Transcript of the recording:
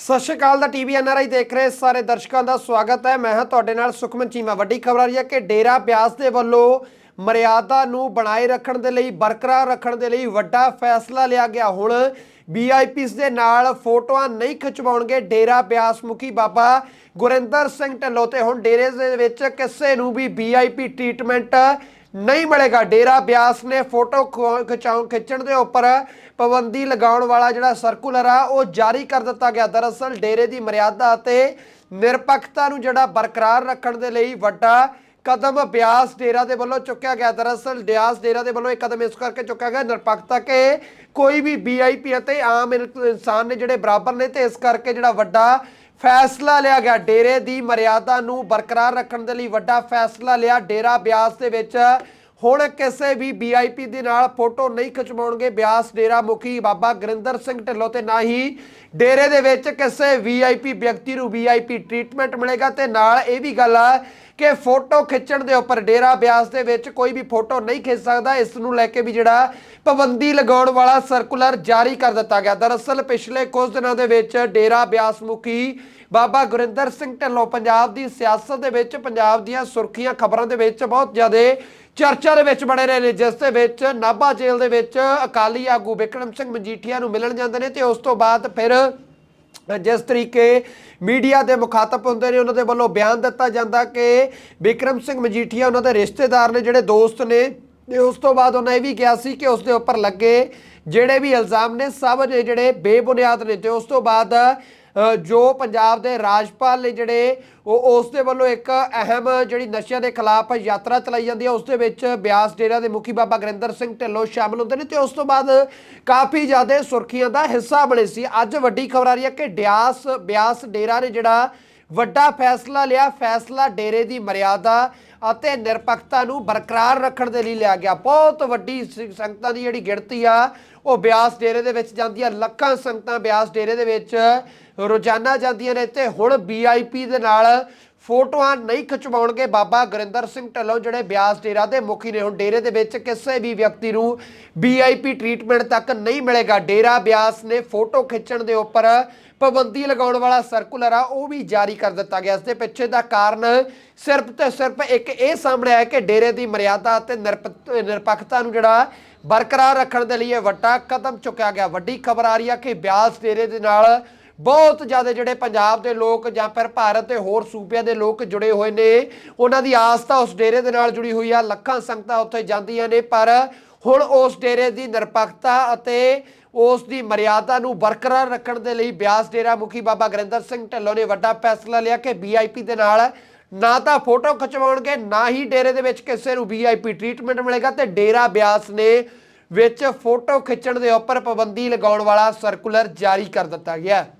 ਸਤਿ ਸ਼੍ਰੀ ਅਕਾਲ ਦਾ TV NRI ਦੇਖ ਰਹੇ ਸਾਰੇ ਦਰਸ਼ਕਾਂ ਦਾ ਸਵਾਗਤ ਹੈ। ਮੈਂ ਹਾਂ ਤੁਹਾਡੇ ਨਾਲ ਸੁਖਮਨ ਚੀਮਾ। ਵੱਡੀ ਖਬਰ ਆ ਰਹੀ ਹੈ ਕਿ ਡੇਰਾ ਬਿਆਸ ਦੇ ਵੱਲੋਂ ਮਰਿਆਦਾ ਨੂੰ ਬਣਾਏ ਰੱਖਣ ਦੇ ਲਈ, ਬਰਕਰਾਰ ਰੱਖਣ ਦੇ ਲਈ ਵੱਡਾ ਫੈਸਲਾ ਲਿਆ ਗਿਆ। ਹੁਣ ਵੀਆਈਪੀਸ ਦੇ ਨਾਲ ਫੋਟੋਆਂ ਨਹੀਂ ਖਿਚਵਾਉਣਗੇ ਡੇਰਾ ਬਿਆਸ ਮੁਖੀ ਬਾਬਾ ਗੁਰਿੰਦਰ ਸਿੰਘ ਢਿੱਲੋਂ ਤੇ। ਹੁਣ ਡੇਰੇ ਦੇ ਵਿੱਚ ਕਿਸੇ ਨੂੰ ਵੀ ਵੀਆਈਪੀ ਟ੍ਰੀਟਮੈਂਟ ਨਹੀਂ ਮਿਲੇਗਾ। ਡੇਰਾ ਬਿਆਸ ਨੇ ਫੋਟੋ ਖ- ਖਿਚਾਉਣ, ਖਿੱਚਣ ਦੇ ਉੱਪਰ ਪਾਬੰਦੀ ਲਗਾਉਣ ਵਾਲਾ ਜਿਹੜਾ ਸਰਕੂਲਰ ਆ, ਉਹ ਜਾਰੀ ਕਰ ਦਿੱਤਾ ਗਿਆ। ਦਰਅਸਲ ਡੇਰੇ ਦੀ ਮਰਿਆਦਾ ਅਤੇ ਨਿਰਪੱਖਤਾ ਨੂੰ ਜਿਹੜਾ ਬਰਕਰਾਰ ਰੱਖਣ ਦੇ ਲਈ ਵੱਡਾ ਕਦਮ ਬਿਆਸ ਡੇਰਾ ਦੇ ਵੱਲੋਂ ਚੁੱਕਿਆ ਗਿਆ। ਦਰਅਸਲ ਬਿਆਸ ਡੇਰਾ ਦੇ ਵੱਲੋਂ ਇਹ ਕਦਮ ਇਸ ਕਰਕੇ ਚੁੱਕਿਆ ਗਿਆ ਨਿਰਪੱਖਤਾ ਕਿ ਕੋਈ ਵੀ ਵੀਆਈਪੀ ਅਤੇ ਆਮ ਇਨ- ਇਨਸਾਨ ਨੇ ਜਿਹੜੇ ਬਰਾਬਰ ਨੇ ਤੇ ਇਸ ਕਰਕੇ ਜਿਹੜਾ ਵੱਡਾ ਫੈਸਲਾ ਲਿਆ ਗਿਆ। ਡੇਰੇ ਦੀ ਮਰਿਆਦਾ ਨੂੰ ਬਰਕਰਾਰ ਰੱਖਣ ਦੇ ਲਈ ਵੱਡਾ ਫੈਸਲਾ ਲਿਆ। ਡੇਰਾ ਬਿਆਸ ਦੇ ਵਿੱਚ ਹੁਣ ਕਿਸੇ ਵੀ ਵੀਆਈਪੀ ਦੇ ਨਾਲ ਫੋਟੋ ਨਹੀਂ ਖਿਚਵਾਉਣਗੇ। ਬਿਆਸ ਡੇਰਾ ਮੁਖੀ ਬਾਬਾ ਗੁਰਿੰਦਰ ਸਿੰਘ ਢਿੱਲੋਂ ਤੇ ਨਾ ਹੀ ਡੇਰੇ ਦੇ ਵਿੱਚ ਕਿਸੇ ਵੀਆਈਪੀ ਵਿਅਕਤੀ ਨੂੰ ਵੀਆਈਪੀ ਟ੍ਰੀਟਮੈਂਟ ਮਿਲੇਗਾ ਤੇ ਨਾਲ ਇਹ ਵੀ ਗੱਲ ਆ ਕਿ ਫੋਟੋ ਖਿੱਚਣ ਦੇ ਉੱਪਰ ਡੇਰਾ ਬਿਆਸ ਦੇ ਵਿੱਚ ਕੋਈ ਵੀ ਫੋਟੋ ਨਹੀਂ ਖਿੱਚ ਸਕਦਾ। ਇਸ ਨੂੰ ਲੈ ਕੇ ਵੀ ਜਿਹੜਾ ਪਾਬੰਦੀ ਲਗਾਉਣ ਵਾਲਾ ਸਰਕੂਲਰ ਜਾਰੀ ਕਰ ਦਿੱਤਾ ਗਿਆ। ਦਰਅਸਲ ਪਿਛਲੇ ਕੁਝ ਦਿਨਾਂ ਦੇ ਵਿੱਚ ਡੇਰਾ ਬਿਆਸ ਮੁਖੀ ਬਾਬਾ ਗੁਰਿੰਦਰ ਸਿੰਘ ਢਿੱਲੋਂ ਪੰਜਾਬ ਦੀ ਸਿਆਸਤ ਦੇ ਵਿੱਚ, ਪੰਜਾਬ ਦੀਆਂ ਸੁਰਖੀਆਂ ਖਬਰਾਂ ਦੇ ਵਿੱਚ ਬਹੁਤ ਜ਼ਿਆਦਾ ਚਰਚਾ ਦੇ ਵਿੱਚ ਬਣੇ ਰਹੇ ਨੇ, ਜਿਸ ਦੇ ਵਿੱਚ ਨਾਭਾ ਜੇਲ੍ਹ ਦੇ ਵਿੱਚ ਅਕਾਲੀ ਆਗੂ ਵਿਕਰਮ ਸਿੰਘ ਮਜੀਠੀਆ ਨੂੰ ਮਿਲਣ ਜਾਂਦੇ ਨੇ ਤੇ ਉਸ ਤੋਂ ਬਾਅਦ ਫਿਰ ਜਿਸ ਤਰੀਕੇ ਮੀਡੀਆ ਦੇ ਮੁਖਾਤਬ ਹੁੰਦੇ ਨੇ, ਉਹਨਾਂ ਦੇ ਵੱਲੋਂ ਬਿਆਨ ਦਿੱਤਾ ਜਾਂਦਾ ਕਿ ਵਿਕਰਮ ਸਿੰਘ ਮਜੀਠੀਆ ਉਹਨਾਂ ਦੇ ਰਿਸ਼ਤੇਦਾਰ ਨੇ, ਜਿਹੜੇ ਦੋਸਤ ਨੇ, ਤੇ ਉਸ ਤੋਂ ਬਾਅਦ ਉਹਨਾਂ ਇਹ ਵੀ ਕਿਹਾ ਸੀ ਕਿ ਉਸ ਦੇ ਉੱਪਰ ਲੱਗੇ ਜਿਹੜੇ ਵੀ ਇਲਜ਼ਾਮ ਨੇ, ਸਭ ਨੇ ਜਿਹੜੇ ਬੇਬੁਨਿਆਦ ਨੇ ਤੇ ਉਸ ਤੋਂ ਬਾਅਦ ਜੋ ਪੰਜਾਬ ਦੇ ਰਾਜਪਾਲ ਨੇ ਜਿਹੜੇ, ਉਹ ਉਸ ਦੇ ਵੱਲੋਂ ਇੱਕ ਅਹਿਮ ਜਿਹੜੀ ਨਸ਼ਿਆਂ ਦੇ ਖਿਲਾਫ ਯਾਤਰਾ ਚਲਾਈ ਜਾਂਦੀ ਹੈ, ਉਸ ਦੇ ਵਿੱਚ ਬਿਆਸ ਡੇਰਾ ਦੇ ਮੁਖੀ ਬਾਬਾ ਗੁਰਿੰਦਰ ਸਿੰਘ ਢਿੱਲੋਂ ਸ਼ਾਮਲ ਹੁੰਦੇ ਨੇ ਤੇ ਉਸ ਤੋਂ ਬਾਅਦ ਕਾਫੀ ਜ਼ਿਆਦਾ ਸੁਰਖੀਆਂ ਦਾ ਹਿੱਸਾ ਬਣੇ ਸੀ। ਅੱਜ ਵੱਡੀ ਖਬਰ ਆ ਰਹੀ ਹੈ ਕਿ ਡਿਆਸ ਬਿਆਸ ਡੇਰਾ ਨੇ ਜਿਹੜਾ ਵੱਡਾ ਫੈਸਲਾ ਲਿਆ, ਫੈਸਲਾ ਡੇਰੇ ਦੀ ਮਰਿਆਦਾ ਅਤੇ ਨਿਰਪੱਖਤਾ ਨੂੰ ਬਰਕਰਾਰ ਰੱਖਣ ਦੇ ਲਈ ਲਿਆ ਗਿਆ। ਬਹੁਤ ਵੱਡੀ ਸੰਗਤਾਂ ਦੀ ਜਿਹੜੀ ਗਿਣਤੀ ਆ, ਉਹ ਬਿਆਸ ਡੇਰੇ ਦੇ ਵਿੱਚ ਜਾਂਦੀਆਂ ਲੱਖਾਂ ਸੰਗਤਾਂ ਬਿਆਸ ਡੇਰੇ ਦੇ ਵਿੱਚ ਰੋਜ਼ਾਨਾ ਜਾਂਦੀਆਂ ਨੇ ਤੇ ਹੁਣ ਵੀਆਈਪੀ ਦੇ ਨਾਲ ਫੋਟੋਆਂ ਨਹੀਂ ਖਿਚਵਾਉਣਗੇ ਬਾਬਾ ਗੁਰਿੰਦਰ ਸਿੰਘ ਢੱਲੋਂ, ਜਿਹੜੇ ਬਿਆਸ ਡੇਰਾ ਦੇ ਮੁਖੀ ਨੇ। ਹੁਣ ਡੇਰੇ ਦੇ ਵਿੱਚ ਕਿਸੇ ਵੀ ਵਿਅਕਤੀ ਨੂੰ ਵੀਆਈਪੀ ਟ੍ਰੀਟਮੈਂਟ ਤੱਕ ਨਹੀਂ ਮਿਲੇਗਾ। ਡੇਰਾ ਬਿਆਸ ਨੇ ਫੋਟੋ ਖਿੱਚਣ ਦੇ ਉੱਪਰ ਪਾਬੰਦੀ ਲਗਾਉਣ ਵਾਲਾ ਸਰਕੂਲਰ ਆ, ਉਹ ਵੀ ਜਾਰੀ ਕਰ ਦਿੱਤਾ ਗਿਆ। ਇਸ ਦੇ ਪਿੱਛੇ ਦਾ ਕਾਰਨ ਸਿਰਫ ਤੇ ਸਿਰਫ ਇੱਕ ਇਹ ਸਾਹਮਣੇ ਆਇਆ ਕਿ ਡੇਰੇ ਦੀ ਮਰਿਆਦਾ ਅਤੇ ਨਿਰਪ- ਨਿਰਪੱਖਤਾ ਨੂੰ ਜਿਹੜਾ ਬਰਕਰਾਰ ਰੱਖਣ ਦੇ ਲਈ ਇਹ ਵੱਡਾ ਕਦਮ ਚੁੱਕਿਆ ਗਿਆ। ਵੱਡੀ ਖਬਰ ਆ ਰਹੀ ਆ ਕਿ ਬਿਆਸ ਡੇਰੇ ਦੇ ਨਾਲ ਬਹੁਤ ਜ਼ਿਆਦਾ ਜਿਹੜੇ ਪੰਜਾਬ ਦੇ ਲੋਕ ਜਾਂ ਫਿਰ ਭਾਰਤ ਦੇ ਹੋਰ ਸੂਬਿਆਂ ਦੇ ਲੋਕ ਜੁੜੇ ਹੋਏ ਨੇ। ਉਹਨਾਂ ਦੀ ਆਸਥਾ ਉਸ ਡੇਰੇ ਦੇ ਨਾਲ ਜੁੜੀ ਹੋਈ ਆ। ਲੱਖਾਂ ਸੰਗਤਾਂ ਉੱਥੇ ਜਾਂਦੀਆਂ ਨੇ, ਪਰ ਹੁਣ ਉਸ ਡੇਰੇ ਦੀ ਨਿਰਪੱਖਤਾ ਅਤੇ ਉਸ ਦੀ ਮਰਿਆਦਾ ਨੂੰ ਬਰਕਰਾਰ ਰੱਖਣ ਦੇ ਲਈ ਬਿਆਸ ਡੇਰਾ ਮੁਖੀ ਬਾਬਾ ਗੁਰਿੰਦਰ ਸਿੰਘ ਢਿੱਲੋਂ ਨੇ ਵੱਡਾ ਫੈਸਲਾ ਲਿਆ ਕਿ ਵੀਆਈਪੀ ਦੇ ਨਾਲ ਨਾ ਤਾਂ ਫੋਟੋ ਖਿਚਵਾਉਣਗੇ, ਨਾ ਹੀ ਡੇਰੇ ਦੇ ਵਿੱਚ ਕਿਸੇ ਨੂੰ ਵੀਆਈਪੀ ਟ੍ਰੀਟਮੈਂਟ ਮਿਲੇਗਾ ਤੇ ਡੇਰਾ ਬਿਆਸ ਨੇ ਵਿੱਚ ਫੋਟੋ ਖਿੱਚਣ ਦੇ ਉੱਪਰ ਪਾਬੰਦੀ ਲਗਾਉਣ ਵਾਲਾ ਸਰਕੂਲਰ ਜਾਰੀ ਕਰ ਦਿੱਤਾ ਗਿਆ। ਹੈ